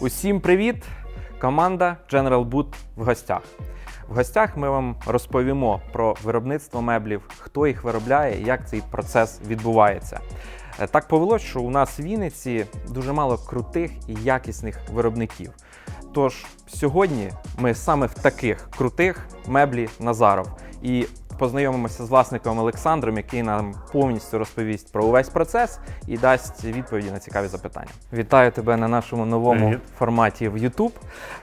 Усім привіт! Команда General Boot в гостях. В гостях ми вам розповімо про виробництво меблів, хто їх виробляє, як цей процес відбувається. Е, Так повелось, що у нас в Вінниці дуже мало крутих і якісних виробників. Тож сьогодні ми саме в таких крутих меблі Назаров і познайомимося з власником Олександром, який нам повністю розповість про увесь процес і дасть відповіді на цікаві запитання. Вітаю тебе на нашому новому Привіт. форматі в YouTube.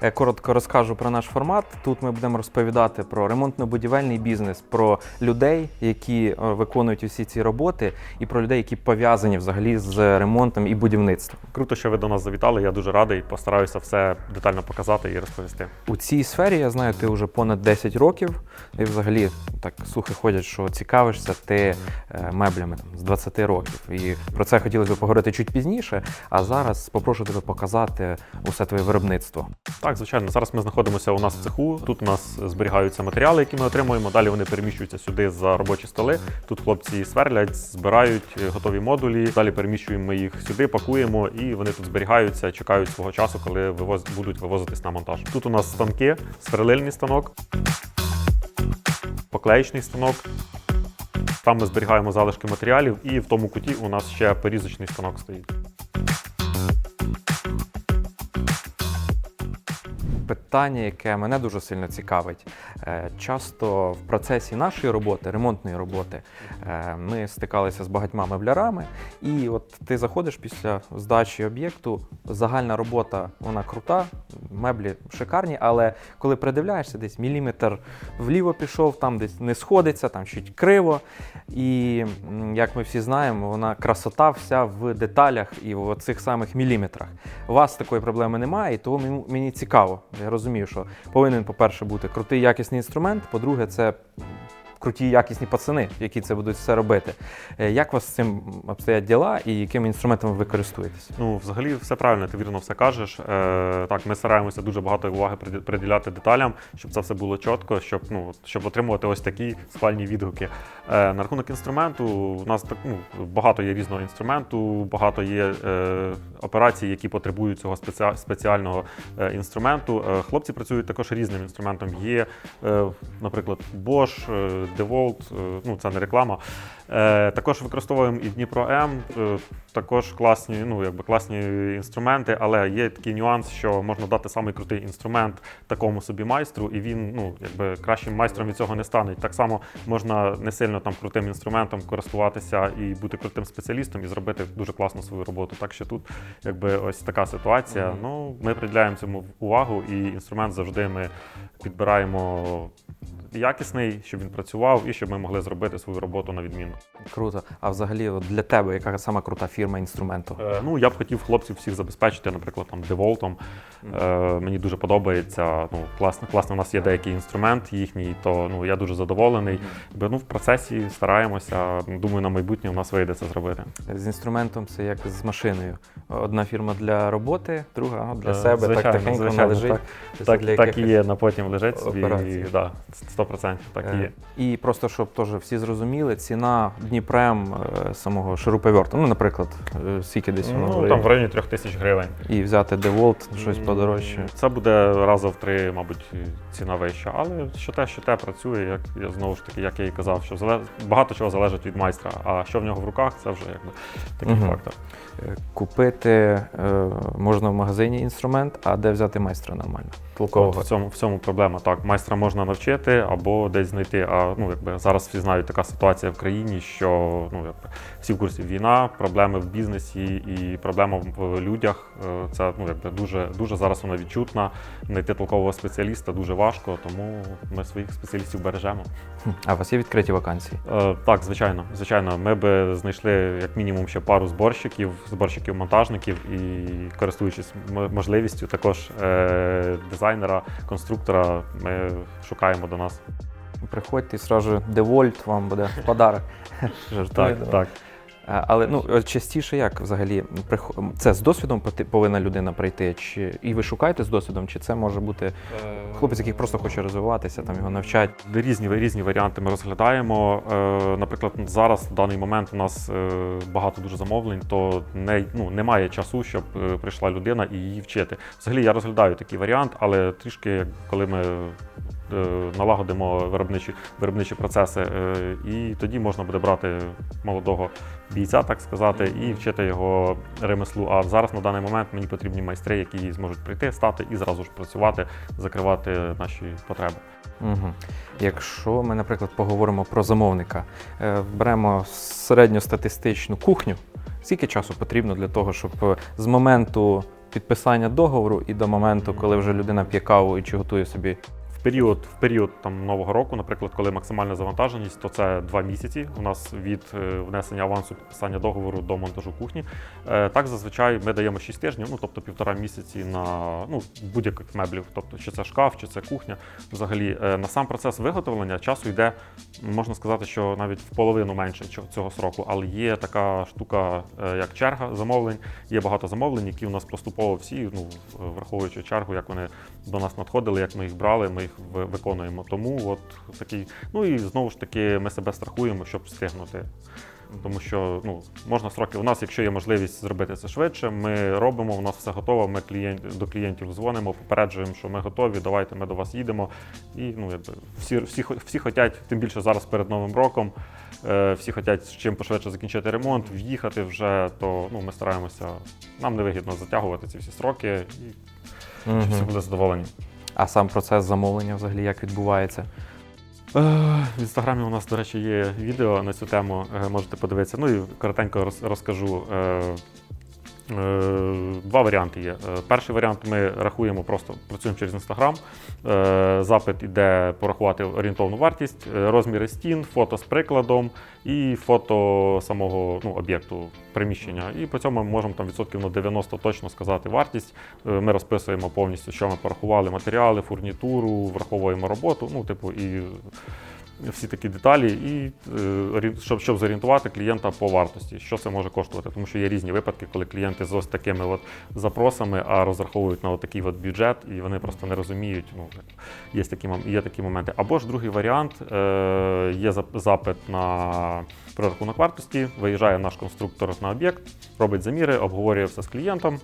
Е, Коротко розкажу про наш формат. Тут ми будемо розповідати про ремонтно-будівельний бізнес, про людей, які е, виконують усі ці роботи, і про людей, які пов'язані взагалі з ремонтом і будівництвом. Круто, що ви до нас завітали. Я дуже радий. Постараюся все детально показати і розповісти. У цій сфері я знаю, ти вже понад 10 років. І взагалі так слухи ходять, що цікавишся ти е, меблями там, з 20 років. І про це хотілося б поговорити чуть пізніше. А зараз попрошу тебе показати усе твоє виробництво. Так, звичайно, зараз ми знаходимося у нас в цеху. Тут у нас зберігаються матеріали, які ми отримуємо. Далі вони переміщуються сюди за робочі столи. Тут хлопці сверлять, збирають е, готові модулі. Далі переміщуємо ми їх сюди, пакуємо, і вони тут зберігаються, чекають свого часу, коли вивоз... будуть вивозитись на монтаж. Тут у нас станки, сверлильний станок, поклеєчний станок. Там ми зберігаємо залишки матеріалів, і в тому куті у нас ще порізочний станок стоїть. Питання, яке мене дуже сильно цікавить. Е, Часто в процесі нашої роботи, ремонтної роботи, е, ми стикалися з багатьма меблярами, і от ти заходиш після здачі об'єкту, загальна робота вона крута, меблі шикарні, але коли придивляєшся, десь міліметр вліво пішов, там десь не сходиться, там чуть криво. І як ми всі знаємо, вона красота вся в деталях і в цих самих міліметрах. У вас такої проблеми немає, і тому мені цікаво. Я розумію, що повинен, по-перше, бути крутий якісний інструмент. По-друге, це круті якісні пацани, які це будуть все робити. Е, Як у вас з цим обстоять діла і якими інструментами ви користуєтесь? Ну, взагалі, все правильно, ти вірно все кажеш. Е, так, ми стараємося дуже багато уваги приді- приділяти деталям, щоб це все було чітко, щоб, ну, щоб отримувати ось такі схвальні відгуки. Е, на рахунок інструменту, у нас так, ну, багато є різного інструменту, багато є е, операцій, які потребують цього спеціа- спеціального е, інструменту. Е, хлопці працюють також різним інструментом. Є, е, наприклад, Bosch, е, DeWalt, е, ну це не реклама. Е, також використовуємо і Дніпро М, е, також класні, ну, якби класні інструменти, але є такий нюанс, що можна дати самий крутий інструмент такому собі майстру, і він ну, якби кращим майстром від цього не стане. Так само можна не сильно там крутим інструментом користуватися і бути крутим спеціалістом і зробити дуже класну свою роботу. Так що тут якби ось така ситуація. Мгм. Ну, ми приділяємо цьому увагу, і інструмент завжди ми підбираємо якісний, щоб він працював і щоб ми могли зробити свою роботу на відмінно. Круто. А взагалі, от для тебе, яка сама крута фірма інструменту? Е, Ну, я б хотів хлопців всіх забезпечити, наприклад, там деволтом. Е, мені дуже подобається. Ну, класно, класно, у нас є деякий інструмент їхній, то ну, я дуже задоволений. Якби, Ну, в процесі стараємося. Думаю, на майбутнє у нас вийде це зробити. З інструментом це як з машиною. Одна фірма для роботи, друга для Е, себе. звичайно, так тихенько вона лежить. так. Так, для так і якихось, є, на потім лежить собі. операцій. І, да, 100% так і е, є. І просто щоб теж всі зрозуміли, ціна Дніпрем е, самого шуруповерта, ну, наприклад, е, скільки десь воно Ну, там в районі. 3 тисяч гривень. і взяти DeWalt, щось подорожче. Це буде раза в три, мабуть, ціна вища. Але що те, що те працює, як я знову ж таки, як я і казав, що зале... багато чого залежить від майстра. А що в нього в руках, це вже якби такий Мгм. фактор. Е, Купити е, можна в магазині інструмент, а де взяти майстра нормально? От в цьому в цьому проблема. Так, майстра можна навчити або десь знайти. А ну якби зараз всі знають така ситуація в країні, що ну якби всі в курсі війна, проблеми в бізнесі і проблема в людях. Е, Це ну якби дуже дуже зараз вона відчутна. Знайти толкового спеціаліста дуже важко, тому ми своїх спеціалістів бережемо. А у вас є відкриті вакансії? Е, так, звичайно, звичайно, ми би знайшли як мінімум ще пару зборщиків, зборщиків-монтажників і користуючись можливістю, також е, дизайнера, конструктора, ми шукаємо до нас. Приходьте і сразу DeWalt вам буде в подарок. Так, так. Е, Але ну частіше як взагалі це з досвідом повинна людина прийти, чи і ви шукаєте з досвідом, чи це може бути хлопець, який просто хоче розвиватися, там його навчать. Різні, різні варіанти ми розглядаємо. Е, наприклад, зараз в даний момент у нас е, багато дуже замовлень, то не, ну, немає часу, щоб е, прийшла людина і її вчити. Взагалі я розглядаю такий варіант, але трішки, коли ми е, налагодимо виробничі, виробничі процеси, е, і тоді можна буде брати молодого бійця, так сказати, і вчити його ремеслу. А зараз на даний момент мені потрібні майстри, які зможуть прийти, стати і зразу ж працювати, закривати наші потреби. Угу. Якщо ми, наприклад, поговоримо про замовника, е, беремо середньостатистичну кухню, скільки часу потрібно для того, щоб е, з моменту підписання договору і до моменту, коли вже людина п'є каву і чи готує собі період, в період там, нового року, наприклад, коли максимальна завантаженість, то це два місяці у нас від е, внесення авансу підписання договору до монтажу кухні. Е, так зазвичай ми даємо 6 тижнів, ну тобто півтора місяці на ну, будь-яких меблів, тобто чи це шкаф, чи це кухня. Взагалі, е, на сам процес виготовлення часу йде, можна сказати, що навіть в половину менше цього- сроку, але є така штука, як черга замовлень. Є багато замовлень, які у нас поступово всі, ну враховуючи чергу, як вони до нас надходили, як ми їх брали, ми їх виконуємо. Тому от такий. Ну і знову ж таки, ми себе страхуємо, щоб встигнути. Тому що ну, можна строки. У нас, якщо є можливість зробити це швидше, ми робимо, у нас все готово. Ми клієнт, до клієнтів дзвонимо, попереджуємо, що ми готові, давайте ми до вас їдемо. І ну, якби, всі, всі, всі хочуть, тим більше зараз перед Новим роком, е, всі хочуть чим пошвидше закінчити ремонт, в'їхати вже, то ну, ми стараємося. Нам не вигідно затягувати ці всі строки, і щоб всі були задоволені. А сам процес замовлення взагалі як відбувається? Е, В інстаграмі у нас, до речі, є відео на цю тему. е, Можете подивитися. Ну і коротенько розкажу. Е, Два варіанти є. Е, Перший варіант ми рахуємо, просто працюємо через інстаграм. Е, Запит іде порахувати орієнтовну вартість, розміри стін, фото з прикладом і фото самого ну, об'єкту приміщення. І по цьому ми можемо там відсотків на 90 точно сказати вартість. Ми розписуємо повністю, що ми порахували, матеріали, фурнітуру, враховуємо роботу. Ну, типу, і всі такі деталі, і е, щоб, щоб зорієнтувати клієнта по вартості, що це може коштувати. Тому що є різні випадки, коли клієнти з ось такими от запросами, а розраховують на от такий от бюджет, і вони просто не розуміють. Ну, є такі, є такі моменти. Або ж другий варіант е, є запит на прорахунок вартості, виїжджає наш конструктор на об'єкт, робить заміри, обговорює все з клієнтом.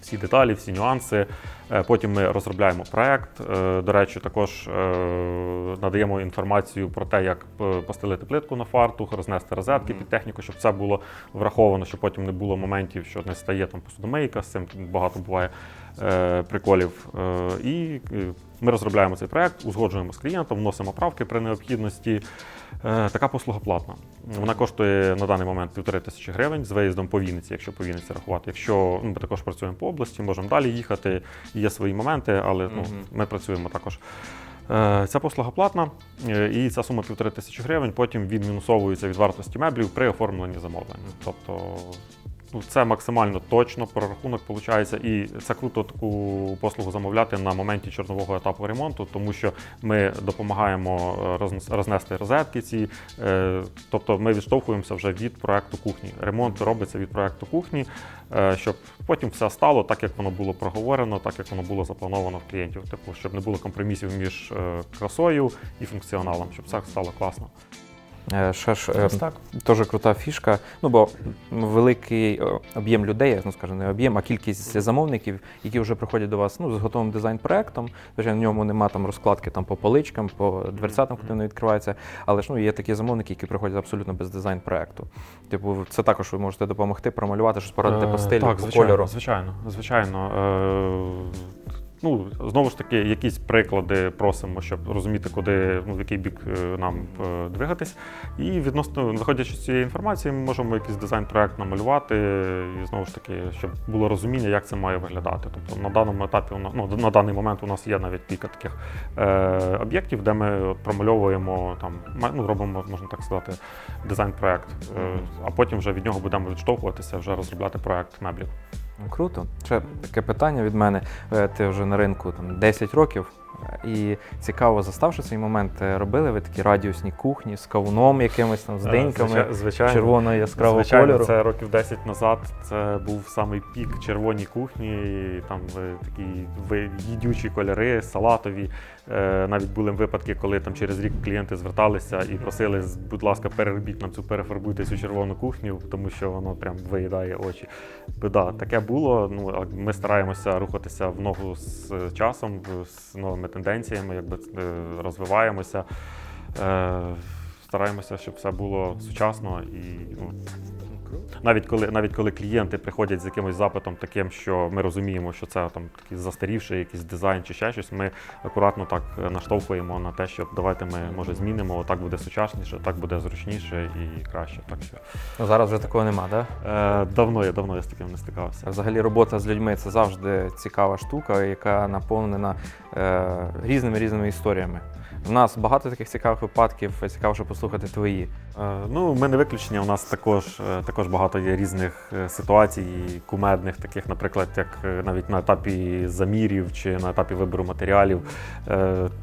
Всі деталі, всі нюанси. Е, Потім ми розробляємо проект. Е, До речі, також е, надаємо інформацію про те, як постелити плитку на фартух, рознести розетки під техніку, щоб це було враховано, щоб потім не було моментів, що не стає там посудомийка, з цим багато буває приколів. І ми розробляємо цей проект, узгоджуємо з клієнтом, вносимо правки при необхідності. Е, Така послуга платна. Вона коштує на даний момент півтори тисячі гривень з виїздом по Вінниці, якщо по Вінниці рахувати. Якщо ну, ми також працюємо по області, можемо далі їхати. Є свої моменти, але ну, ми працюємо також. Е, Ця послуга платна, е, і ця сума півтори тисячі гривень потім відмінусовується від вартості меблів при оформленні замовлення. Тобто це максимально точно прорахунок виходить. І це круто таку послугу замовляти на моменті чорнового етапу ремонту, тому що ми допомагаємо е, рознести розетки ці. е, Тобто ми відштовхуємося вже від проекту кухні. Ремонт робиться від проекту кухні, е, щоб потім все стало так, як воно було проговорено, так як воно було заплановано в клієнтів. Типу, щоб не було компромісів між красою і функціоналом, щоб все стало класно. Е, Ще ж е, так. Теж крута фішка. Ну бо великий е, об'єм людей, ну скажімо, не об'єм, а кількість замовників, які вже приходять до вас ну, з готовим дизайн-проектом. Звичайно, в ньому нема там розкладки там, по поличкам, по дверцятам, куди вони відкриваються. Але ж ну, є такі замовники, які приходять абсолютно без дизайн-проекту. Типу, це також ви можете допомогти промалювати, щось порадити по Е, стилю, так, по звичайно, кольору. Звичайно, звичайно. Ну, знову ж таки, якісь приклади просимо, щоб розуміти, куди, ну, в який бік е, нам е, двигатись. І відносно, виходячи з цієї інформації, ми можемо якийсь дизайн-проект намалювати, і знову ж таки, щоб було розуміння, як це має виглядати. Тобто на даному етапі, ну, на даний момент у нас є навіть кілька таких е, об'єктів, де ми промальовуємо там, ну, робимо, можна так сказати, дизайн-проект. Е, а потім вже від нього будемо відштовхуватися, вже розробляти проект меблів. Ну, Круто. Ще таке питання від мене. Е, Ти вже на ринку там 10 років. І цікаво, заставши цей момент, е, робили ви такі радіусні кухні з кавуном якимось там, з Е, деньками звичай- звичайно. червоного яскравого Звичайно, кольору. це років 10 назад. Це був самий пік червоній кухні. і Там е, такі їдючі кольори, салатові. Е, Навіть були випадки, коли там через рік клієнти зверталися і просили, будь ласка, переробіть нам цю перефарбуйте цю червону кухню, тому що воно прям виїдає очі. Да, таке було. Ну ми стараємося рухатися в ногу з часом, з новими тенденціями, якби е, розвиваємося. Е, Стараємося, щоб все було сучасно і ну, навіть коли навіть коли клієнти приходять з якимось запитом таким, що ми розуміємо, що це там такий застарівший якийсь дизайн чи ще щось, ми акуратно так е, наштовхуємо на те, що давайте ми може змінимо, так буде сучасніше, так буде зручніше і краще. Так що Ну, зараз вже такого нема, так? е, давно я давно я з таким не стикався. Взагалі робота з людьми це завжди цікава штука, яка наповнена е, різними різними історіями. У нас багато таких цікавих випадків, цікаво, щоб послухати твої. Е, Ну, ми не виключення. У нас також, е, також багато є різних е, ситуацій, кумедних, таких, наприклад, як навіть на етапі замірів чи на етапі вибору матеріалів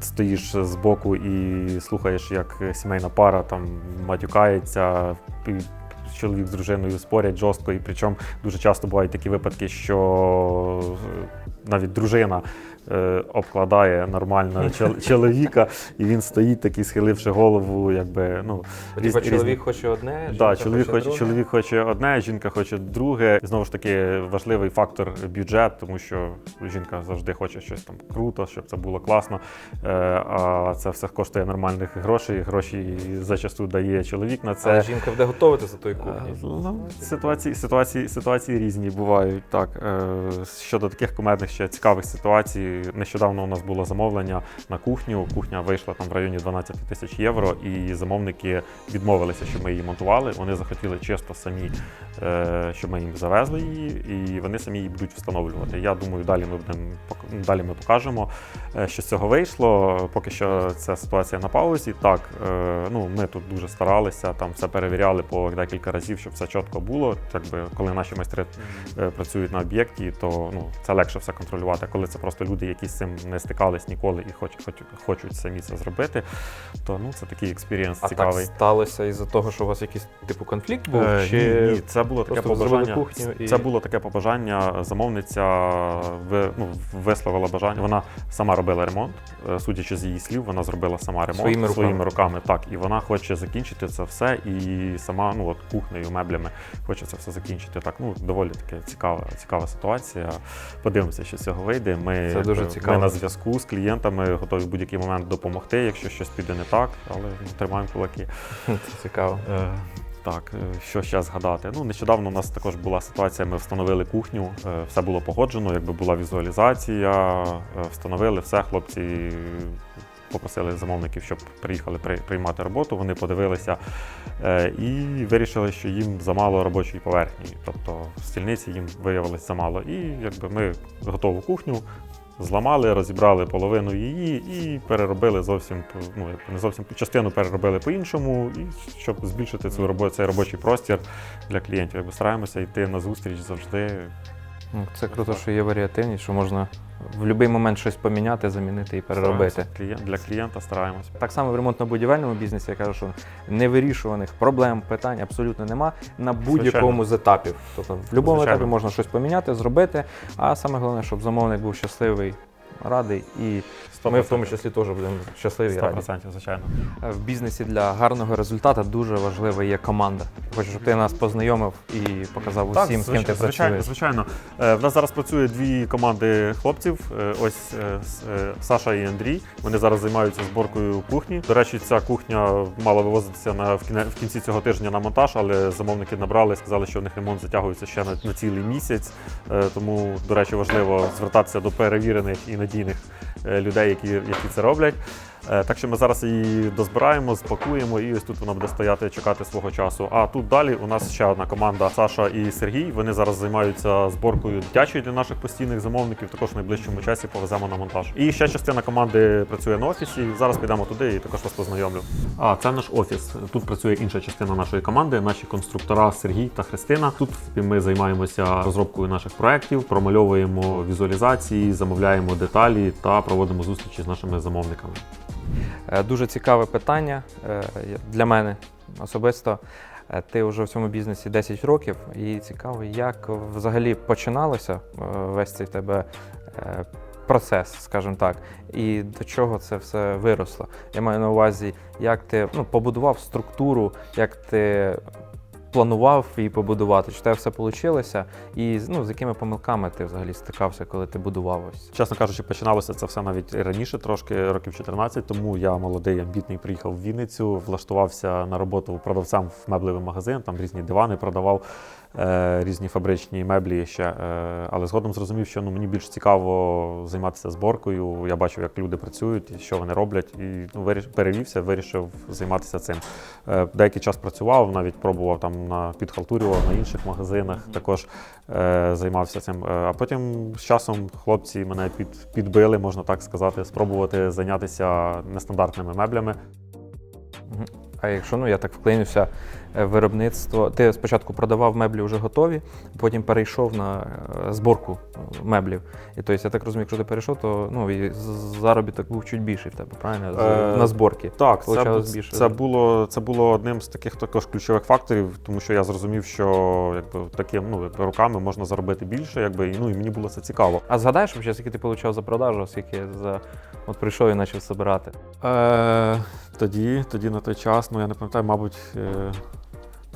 стоїш збоку і слухаєш, як сімейна пара там матюкається. Чоловік з дружиною спорять жорстко, і причому дуже часто бувають такі випадки, що навіть дружина обкладає нормально чол- чоловіка, і він стоїть такий, схиливши голову, якби ну Типа різні- чоловік хоче одне, Да, чоловік хоче, друге. чоловік хоче одне, жінка хоче друге. Знову ж таки важливий фактор бюджет, тому що жінка завжди хоче щось там круто, щоб це було класно. Е, а це все коштує нормальних грошей. Гроші зачасту дає чоловік на це. Але жінка буде готувати за той кухні. Е, Ну, ситуації, ситуації, ситуації різні бувають. Так. Е, Щодо таких кумедних ще цікавих ситуацій, нещодавно у нас було замовлення на кухню. Кухня вийшла там в районі 12 тисяч євро, і замовники відмовилися, щоб ми її монтували. Вони захотіли чисто самі, е, щоб ми їм завезли її, і вони самі її будуть встановлювати. Я думаю, далі ми будемо далі ми покажемо, е, що з цього вийшло. Поки що ця ситуація на паузі. Так, е, ну ми тут дуже старалися, там все перевіряли по декілька разів, щоб все чітко було. Якби коли наші майстри працюють на об'єкті, то ну це легше все контролювати. Коли це просто люди, які з цим не стикались ніколи і хочуть, хочуть, хочуть самі це зробити, то ну це такий експірієнс А цікавий. так сталося із-за того, що у вас якийсь типу конфлікт був? Е, чи ні, ні, це було таке побажання. кухню і- Це було таке побажання. Замовниця ви, ну, висловила бажання. Вона сама робила ремонт. Е, Судячи з її слів, вона зробила сама ремонт Своїми руками. руками. Так, і вона хоче закінчити це все. І сама, ну от кухнею, меблями хоче це все закінчити. Так, ну доволі таке цікава, цікава ситуація. Подивимося, що з цього вийде. Ми, Це дуже якби, цікаво. Ми на зв'язку з клієнтами, готові в будь-який момент допомогти, якщо щось піде не так, але тримаємо кулаки. це цікаво. Е, Так, е, що ще згадати? Ну, нещодавно у нас також була ситуація, ми встановили кухню, е, все було погоджено, якби була візуалізація, встановили все, хлопці попросили замовників, щоб приїхали при- приймати роботу. Вони подивилися і вирішили, що їм замало робочої поверхні. Тобто стільниці їм виявилось замало. І якби ми готову кухню. Зламали, розібрали половину її і переробили зовсім ну не зовсім частину переробили по-іншому, і щоб збільшити цю робо- цей робочий простір для клієнтів. Якби стараємося йти на зустріч завжди. Ну, Це круто, що є варіативність, що можна в будь-який момент щось поміняти, замінити і переробити. Клієнт- Для клієнта стараємося. Так само в ремонтно-будівельному бізнесі я кажу, що невирішуваних проблем, питань абсолютно нема на будь-якому з етапів. Тобто в будь-якому етапі можна щось поміняти, зробити. А саме головне, щоб замовник був щасливий, радий, і ми в тому числі теж будемо щасливі і раді. 100%, звичайно. В бізнесі для гарного результату дуже важлива є команда. Хочу, щоб ти нас познайомив і показав усім, з ким ти звичайно, працюєш. звичайно. Е, В нас зараз працює дві команди хлопців. Е, Ось е, е, Саша і Андрій. Вони зараз займаються зборкою кухні. До речі, ця кухня мала вивозитися на в кінці цього тижня на монтаж, але замовники набрали, сказали, що в них ремонт затягується ще на, на цілий місяць. Е, Тому, до речі, важливо звертатися до перевірених і надійних е, людей, які, які це роблять. Е, Так що ми зараз її дозбираємо, спакуємо, і ось тут вона буде стояти, чекати свого часу. А тут далі у нас ще одна команда Саша і Сергій. Вони зараз займаються зборкою дитячої для наших постійних замовників. Також в найближчому часі повеземо на монтаж. І ще частина команди працює на офісі. Зараз підемо туди і також вас познайомлю. А це наш офіс. Тут працює інша частина нашої команди, наші конструктора Сергій та Христина. Тут ми займаємося розробкою наших проєктів, промальовуємо візуалізації, замовляємо деталі та проводимо зустрічі з нашими замовниками. Е, Дуже цікаве питання е, для мене особисто. Е, Ти вже в цьому бізнесі 10 років, і цікаво, як взагалі починалося весь цей тебе процес, скажімо так, і до чого це все виросло. Я маю на увазі, як ти ну, побудував структуру, як ти планував її побудувати, чи те все вийшло, і ну, з якими помилками ти взагалі стикався, коли ти будував ось. Чесно кажучи, починалося це все навіть раніше, трошки років 14 тому. Я молодий, амбітний, приїхав в Вінницю, влаштувався на роботу продавцем в меблевий магазин, там різні дивани продавав, різні фабричні меблі ще. Е, але згодом зрозумів, що ну, мені більш цікаво займатися зборкою. Я бачив, як люди працюють що вони роблять, і ну, перевівся, вирішив займатися цим. Е, деякий час працював, навіть пробував там на підхалтурював на інших магазинах, також е, займався цим. Е, А потім з часом хлопці мене під, підбили, можна так сказати, спробувати зайнятися нестандартними меблями. А якщо ну я так вклинюся, е, виробництво. Ти спочатку продавав меблі вже готові, потім перейшов на е, зборку е, меблів. І тобто, я так розумію, якщо ти перейшов, то ну і заробіток був чуть більший в тебе, правильно? Е, на зборки. Так, це, більше, це, було, це було одним з таких також ключових факторів, тому що я зрозумів, що якби, таким ну, якби, руками можна заробити більше, якби, ну, і мені було це цікаво. А згадаєш, скільки ти отримав за продажу, скільки за от прийшов і почав збирати? Е, тоді, тоді на той час, ну я не пам'ятаю, мабуть, е,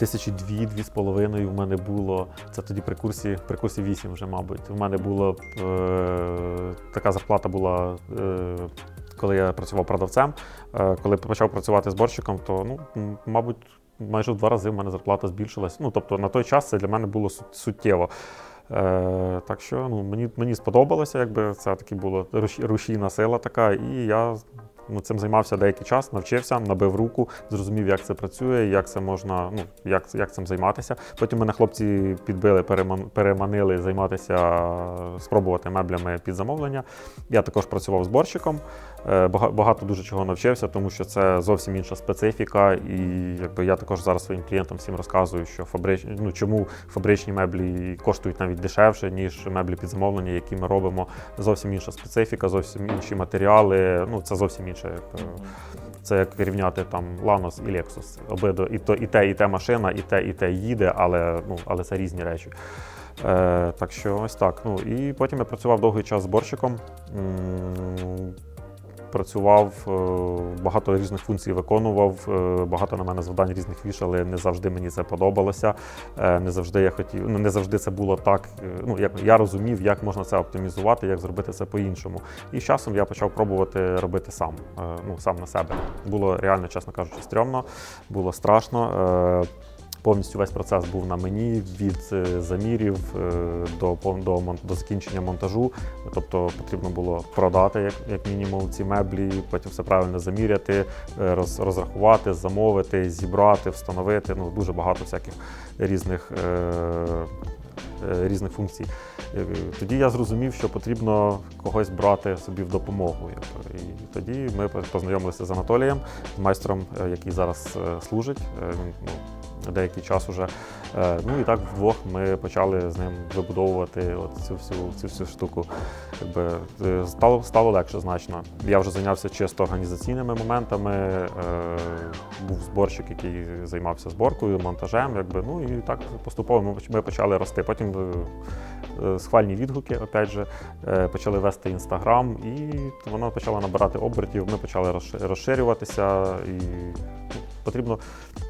тисячі дві, дві з половиною в мене було. Це тоді при курсі, при курсі 8 вже, мабуть. В мене було е, така зарплата була. Е, коли я працював продавцем, Е, коли почав працювати зборщиком, то ну, мабуть, майже в два рази в мене зарплата збільшилась. Ну, тобто на той час це для мене було суттєво. Е, так що ну, мені, мені сподобалося, якби це таки була рушійна сила така, і я цим займався деякий час, навчився, набив руку, зрозумів, як це працює, як це можна, ну як, як цим займатися. Потім мене хлопці підбили, переманили займатися, спробувати меблями під замовлення. Я також працював зборщиком. Е, бага- Багато дуже чого навчився, тому що це зовсім інша специфіка. І якби я також зараз своїм клієнтам всім розказую, що фабрич... ну, чому фабричні меблі коштують навіть дешевше, ніж меблі під замовлення, які ми робимо. Зовсім інша специфіка, зовсім інші матеріали. Ну це зовсім інше. якби. Це як рівняти там Lanos і Lexus. Обидва і то і те, і те машина, і те, і те їде, але ну але це різні речі. Е, так що ось так. Ну і потім я працював довгий час зборщиком. Працював, е, багато різних функцій виконував, е, багато на мене завдань різних вішали. Не завжди мені це подобалося. е, Не завжди я хотів, ну не завжди це було так. Ну як я розумів, як можна це оптимізувати, як зробити це по-іншому. І з часом я почав пробувати робити сам, ну сам на себе. Було реально, чесно кажучи, стрьомно, було страшно. Повністю весь процес був на мені від е, замірів е, до, до, до закінчення монтажу. Тобто потрібно було продати як, як мінімум ці меблі, потім все правильно заміряти, е, роз, розрахувати, замовити, зібрати, встановити. Ну дуже багато всяких різних. Е, Різних функцій. Тоді я зрозумів, що потрібно когось брати собі в допомогу. І тоді ми познайомилися з Анатолієм, майстром, який зараз служить. Він ну, деякий час уже. Е, Ну і так вдвох ми почали з ним вибудовувати от цю всю, цю всю штуку. Якби, е, стало, стало легше значно. Я вже зайнявся чисто організаційними моментами. Е, був зборщик, який займався зборкою, монтажем. Якби, ну і так поступово ми, почали рости. Потім схвальні відгуки, опять же, е, почали вести інстаграм, і воно почало набирати обертів. Ми почали розширюватися і ну, потрібно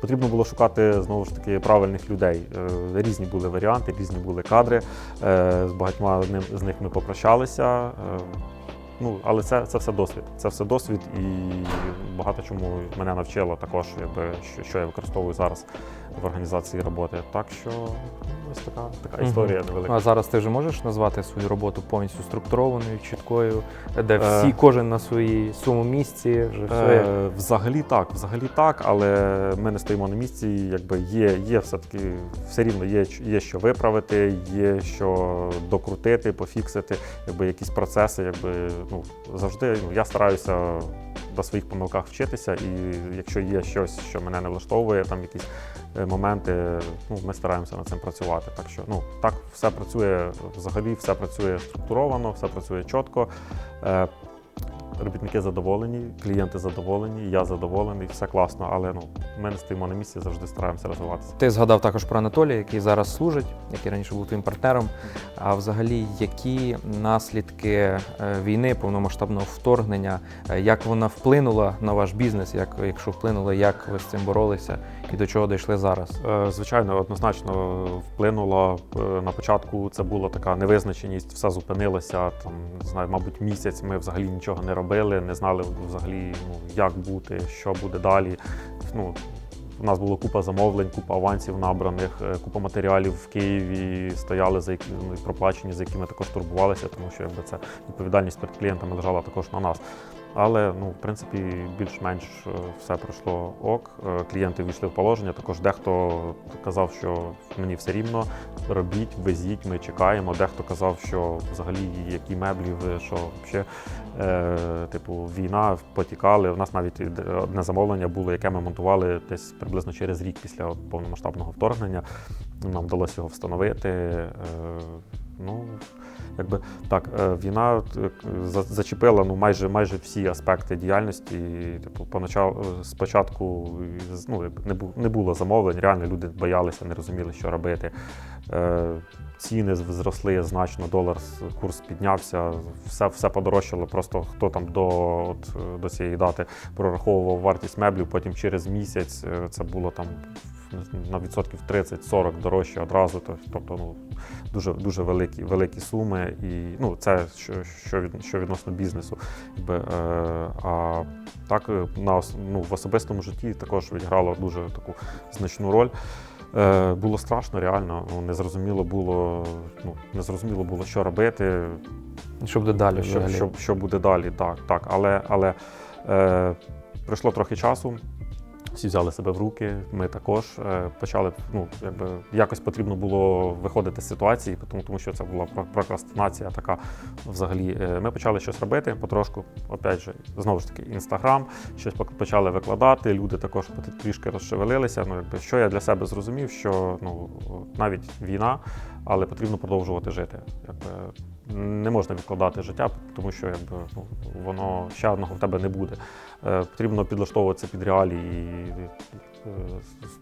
потрібно було шукати знову ж таки правильних людей. Е, Різні були варіанти, різні були кадри. Е, З багатьма з них ми попрощалися. Е, Ну, але це, це все досвід. Це все досвід, і багато чому мене навчило також, якби, що я використовую зараз в організації роботи. Так що ось така, така історія невелика. А зараз ти вже можеш назвати свою роботу повністю структурованою, чіткою, де всі, Е. кожен на своїй своєму місці, вже все. Е, взагалі так, взагалі так, але ми не стоїмо на місці. Якби є, є все-таки все рівно є, є що виправити, є що докрутити, пофіксити, якби якісь процеси. Якби ну завжди ну, я стараюся на своїх помилках вчитися, і якщо є щось, що мене не влаштовує, там якісь е, моменти, ну ми стараємося над цим працювати. Так що ну так все працює взагалі, все працює структуровано, все працює чітко. Робітники задоволені, клієнти задоволені, я задоволений, все класно, але ну ми не стоїмо на місці, завжди стараємося розвиватися. Ти згадав також про Анатолія, який зараз служить, який раніше був твоїм партнером. А взагалі, які наслідки е, війни, повномасштабного вторгнення, е, як вона вплинула на ваш бізнес, як якщо вплинула, як ви з цим боролися і до чого дійшли зараз? Е, Звичайно, однозначно вплинуло е, на початку. Це була така невизначеність, все зупинилося. Там не знаю, мабуть, місяць ми взагалі нічого не робили, не знали взагалі, ну як бути, що буде далі. Ну у нас була купа замовлень, купа авансів набраних, е, купа матеріалів в Києві стояли за ну, проплачені, за які ми також турбувалися, тому що якби це відповідальність перед клієнтами лежала також на нас. Але ну, в принципі, більш-менш е, все пройшло ок. Е, Клієнти війшли в положення. Також дехто казав, що мені все рівно, робіть, везіть, ми чекаємо. Дехто казав, що взагалі які меблі, що взагалі, е, типу, війна, потікали. У нас навіть одне замовлення було, яке ми монтували десь приблизно через рік після повномасштабного вторгнення. Нам вдалося його встановити. Е, ну, якби так, е, війна е, зачепила ну, майже, майже всі аспекти діяльності. Типу, поначалу, спочатку ну, не, бу- не було замовлень, реально люди боялися, не розуміли, що робити. Е, ціни зросли значно, долар курс піднявся, все, все подорожчало. Просто хто там до, от, е, до цієї дати прораховував вартість меблів, потім через місяць е, це було там на відсотків 30-40 дорожче одразу. Тобто, ну, дуже, дуже великі, великі суми. І ну, це що, що, від, що відносно бізнесу. Якби, е, а так е, на, ну, в особистому житті також відіграло дуже таку значну роль. Е, було страшно, реально. Ну, незрозуміло було, ну, незрозуміло було, що робити, Що буде далі? що, що, що буде далі. Так, так. Але, але е, пройшло трохи часу. Всі взяли себе в руки. Ми також е, почали. Ну, якби якось потрібно було виходити з ситуації, тому, тому що це була про- прокрастинація така взагалі. Е, Ми почали щось робити потрошку. Опять же, знову ж таки, інстаграм, щось почали викладати. Люди також трішки розшевелилися. Ну, якби що я для себе зрозумів, що ну навіть війна, але потрібно продовжувати жити. Якби не можна відкладати життя, тому що якби ну, воно ще одного в тебе не буде. Е, потрібно підлаштовуватися під реалії е,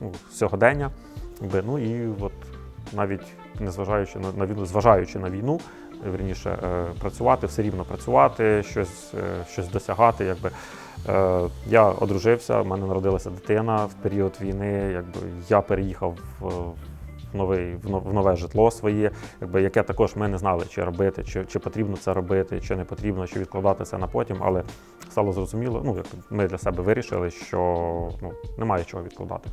ну, сьогодення. Якби, ну і от навіть незважаючи на, на війну, зважаючи на війну, е, вірніше, е, працювати, все рівно працювати, щось, е, щось досягати. Якби. Е, я одружився, в мене народилася дитина в період війни. Якби я переїхав в, новий, в, но- в нове житло своє, якби, яке також ми не знали, чи робити, чи, чи потрібно це робити, чи не потрібно, чи відкладати це на потім. Але стало зрозуміло, ну як ми для себе вирішили, що ну, немає чого відкладати.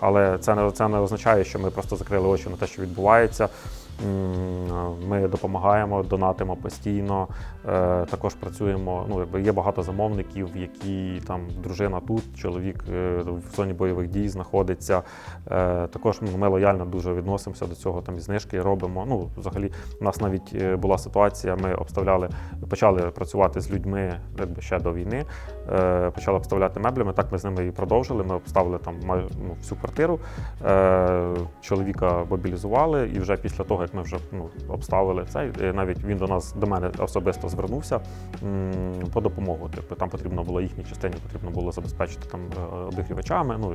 Але це не, це не означає, що ми просто закрили очі на те, що відбувається. Ми допомагаємо, донатимо постійно. Е, Також працюємо. Ну, є багато замовників, які там дружина тут, чоловік е, в зоні бойових дій знаходиться. Е, Також ми лояльно дуже відносимося до цього. Там і знижки робимо. Ну, взагалі, у нас навіть була ситуація. Ми обставляли, почали працювати з людьми якби ще до війни. Почали обставляти меблями. Так ми з ними і продовжили. Ми обставили там ну, всю квартиру. Чоловіка мобілізували, і вже після того, як ми вже ну, обставили це, е, навіть він до нас до мене особисто звернувся по допомогу. Тобто там потрібно було їхній частині, потрібно було забезпечити там е, обігрівачами, ну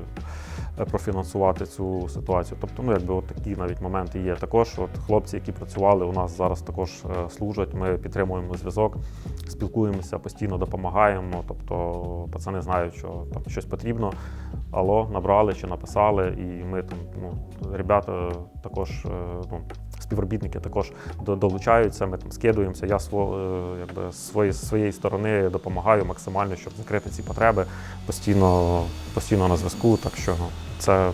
е, профінансувати цю ситуацію. Тобто, ну якби от такі навіть моменти є. Також от хлопці, які працювали, у нас зараз також служать. Ми підтримуємо зв'язок, спілкуємося, постійно допомагаємо. Тобто пацани знають, що там щось потрібно. Алло, набрали чи написали, і ми там, ну, ребята також, ну, співробітники також до- долучаються, ми там скидуємося. Я е, якби, з своєї, сторони допомагаю максимально, щоб закрити ці потреби. Постійно, постійно на зв'язку. Так що ну, це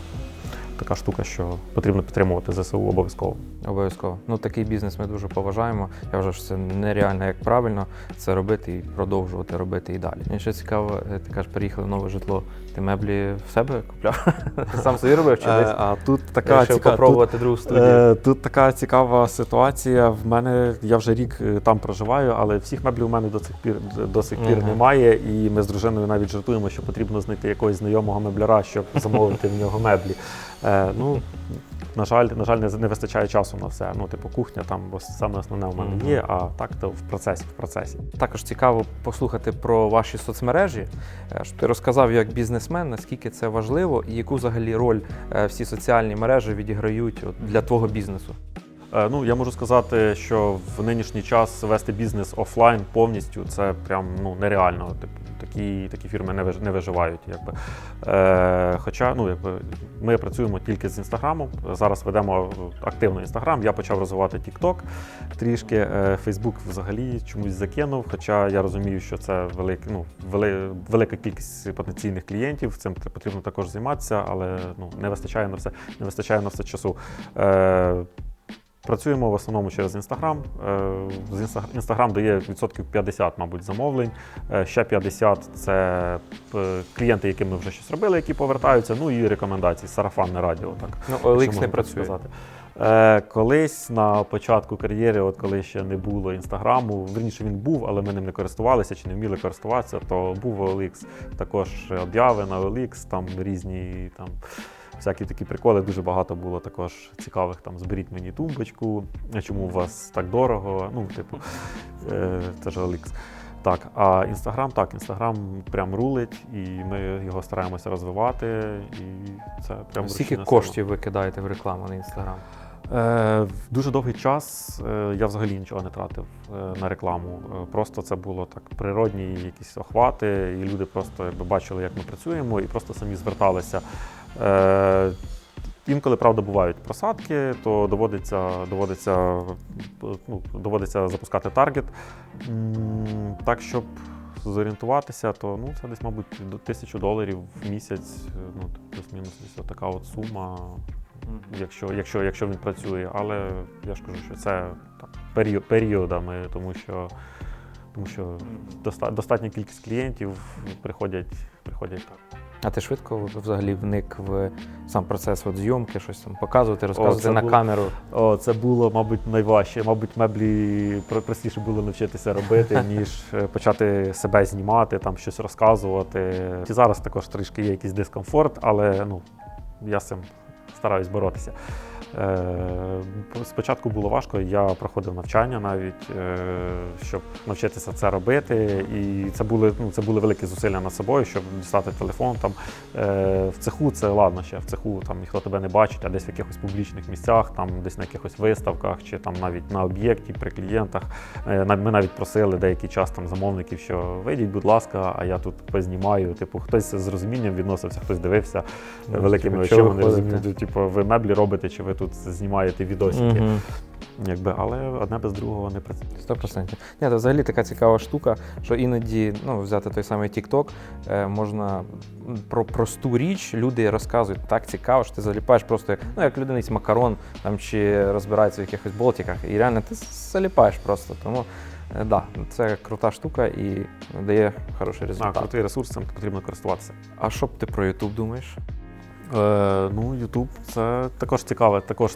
така штука, що потрібно підтримувати ЗСУ обов'язково. Обов'язково. Ну такий бізнес ми дуже поважаємо. Я вважаю, що це нереально як правильно це робити і продовжувати робити і далі. Мені ще цікаво, е, ти кажеш, переїхали в нове житло. Ти меблі в себе купляв? Ти сам собі робив чи десь? А тут така Вирішив другу студію. Е, Тут така цікава ситуація. В мене я вже рік е, там проживаю, але всіх меблів у мене до цих пір до сих пір немає. І ми з дружиною навіть жартуємо, що потрібно знайти якогось знайомого мебляра, щоб замовити в нього меблі. Е, ну, на жаль, на жаль, не, не вистачає часу на все. Ну, типу, кухня там бо саме основне у мене є, а так то в процесі, в процесі. Також цікаво послухати про ваші соцмережі. Е, Щоб ти розказав як бізнесмен, наскільки це важливо і яку взагалі роль е, всі соціальні мережі відіграють для твого бізнесу. Е, Ну, я можу сказати, що в нинішній час вести бізнес офлайн повністю це прям ну, нереально. Типу, такі, такі фірми не, не виживають. Якби. Е, хоча ну, якби, ми працюємо тільки з інстаграмом. Зараз ведемо активно інстаграм. Я почав розвивати TikTok трішки. Е, Facebook взагалі чомусь закинув. Хоча я розумію, що це велик, ну, вели, велика кількість потенційних клієнтів. Цим потрібно також займатися, але ну, не вистачає на все, не вистачає на все часу. Е, Працюємо в основному через Інстаграм. Інстаграм дає відсотків 50, мабуть, замовлень. Е, Ще 50 це е, клієнти, яким ми вже щось робили, які повертаються. Ну і рекомендації, сарафанне радіо. Так Ну, OLX не працює. сказати. Е, колись на початку кар'єри, от коли ще не було інстаграму, верніше він був, але ми ним не користувалися чи не вміли користуватися, то був OLX. Також обяви на OLX, там різні там. Всякі такі приколи, дуже багато було також цікавих там зберіть мені тумбочку, чому у вас так дорого. Ну, типу, е, це ж OLX. Так, а Інстаграм, так, Інстаграм прям рулить, і ми його стараємося розвивати. І це прям Скільки коштів ви кидаєте в рекламу на інстаграм? Е, дуже довгий час е, я взагалі нічого не тратив е, на рекламу. Просто це було так природні якісь охвати, і люди просто якби бачили, як ми працюємо, і просто самі зверталися. Е, Інколи, правда, бувають просадки, то доводиться, доводиться, ну, доводиться запускати таргет. Так, щоб зорієнтуватися, то ну, це десь, мабуть, до тисячу доларів в місяць, ну, плюс-мінус десь така от сума якщо, якщо, якщо він працює. Але я ж кажу, що це так, період, періодами, тому що, тому що доста, достатня кількість клієнтів приходять, приходять так. А ти швидко взагалі вник в сам процес от зйомки, щось там показувати, розказувати це на було- камеру. О, це було, мабуть, найважче. Мабуть, меблі простіше було навчитися робити, ніж е, почати себе знімати, там щось розказувати. І зараз також трішки є якийсь дискомфорт, але ну, я з цим стараюсь боротися. Е, Спочатку було важко, я проходив навчання навіть, е, щоб навчитися це робити. І це були, ну, це були великі зусилля над собою, щоб дістати телефон. Там, е, в цеху це ладно ще, в цеху там ніхто тебе не бачить, а десь в якихось публічних місцях, там десь на якихось виставках чи там навіть на об'єкті при клієнтах. Ми навіть просили деякий час там замовників, що вийдіть, будь ласка, а я тут познімаю. Типу, хтось з розумінням відносився, хтось дивився Ну, великими типу, очима, типу, ви меблі робите, чи ви тут знімаєте відосики. Мгм. Якби, але одне без другого не працює. Сто процентів. Ні, це взагалі така цікава штука, що іноді ну, взяти той самий TikTok, е, можна про просту річ люди розказують так цікаво, що ти заліпаєш просто ну, як людина з макарон там, чи розбирається в якихось болтиках, і реально ти заліпаєш просто. Тому е, да, це крута штука і дає хороший А, результат. крутий ресурс, цим потрібно користуватися. А що б ти про YouTube думаєш? Е, ну, YouTube це також цікаве, також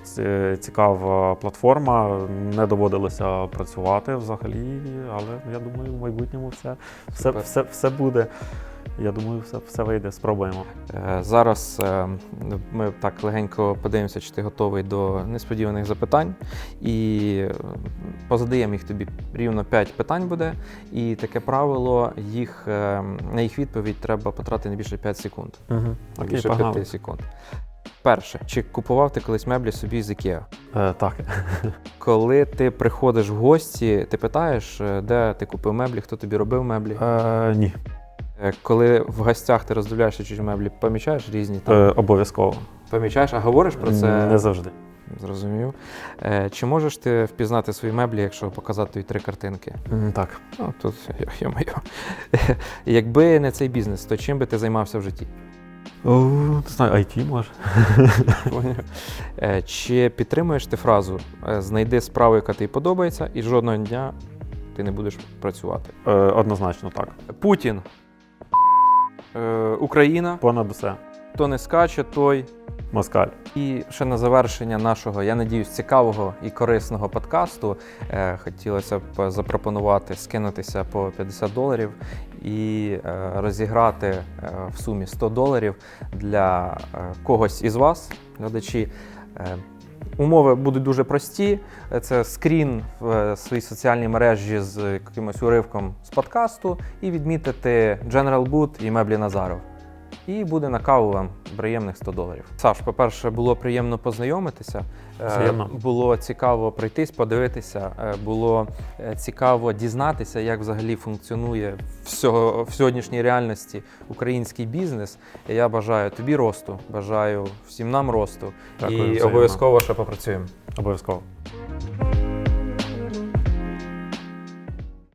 цікава платформа. Не доводилося працювати взагалі, але я думаю, в майбутньому все, все, все, все буде. Я думаю, все, все вийде, спробуємо. Е, Зараз е, ми так легенько подивимося, чи ти готовий до несподіваних запитань. І е, позадаємо їх тобі рівно 5 питань буде. І таке правило, їх, на їх відповідь треба потратити не більше 5 секунд. Угу. Не Окей, більше погнали. 5 секунд. Перше, чи купував ти колись меблі собі з IKEA? Е, так. Коли ти приходиш в гості, ти питаєш, де ти купив меблі, хто тобі робив меблі? Е, ні. Е, Коли в гостях ти роздивляєшся чужі меблі, помічаєш різні там? Е, обов'язково. Помічаєш, а говориш про це? Не завжди. Зрозумів. Е, чи можеш ти впізнати свої меблі, якщо показати тобі три картинки? Так. Ну, тут, йо-моє. Якби не цей бізнес, то чим би ти займався в житті? Не знаю, IT може. Е, Чи підтримуєш ти фразу е, знайди справу, яка тобі подобається, і жодного дня ти не будеш працювати? Е, однозначно так. Путін. Е, Україна. Понад усе. Хто не скаче, той. Москаль. І ще на завершення нашого, я надіюсь, цікавого і корисного подкасту е, хотілося б запропонувати скинутися по 50 доларів і е, розіграти е, в сумі 100 доларів для е, когось із вас, глядачі. Е, Умови будуть дуже прості. Це скрін в е, своїй соціальній мережі з якимось уривком з подкасту і відмітити General Boot і меблі Назаров. І буде на каву вам приємних 100 доларів. Саш, по-перше, було приємно познайомитися. Е, Взаємно. Було цікаво пройтись, подивитися. Е, Було е, цікаво дізнатися, як взагалі функціонує всього, в сьогоднішній реальності український бізнес. Я бажаю тобі росту, бажаю всім нам росту. Дякую, і взаємно. обов'язково ще попрацюємо. Обов'язково.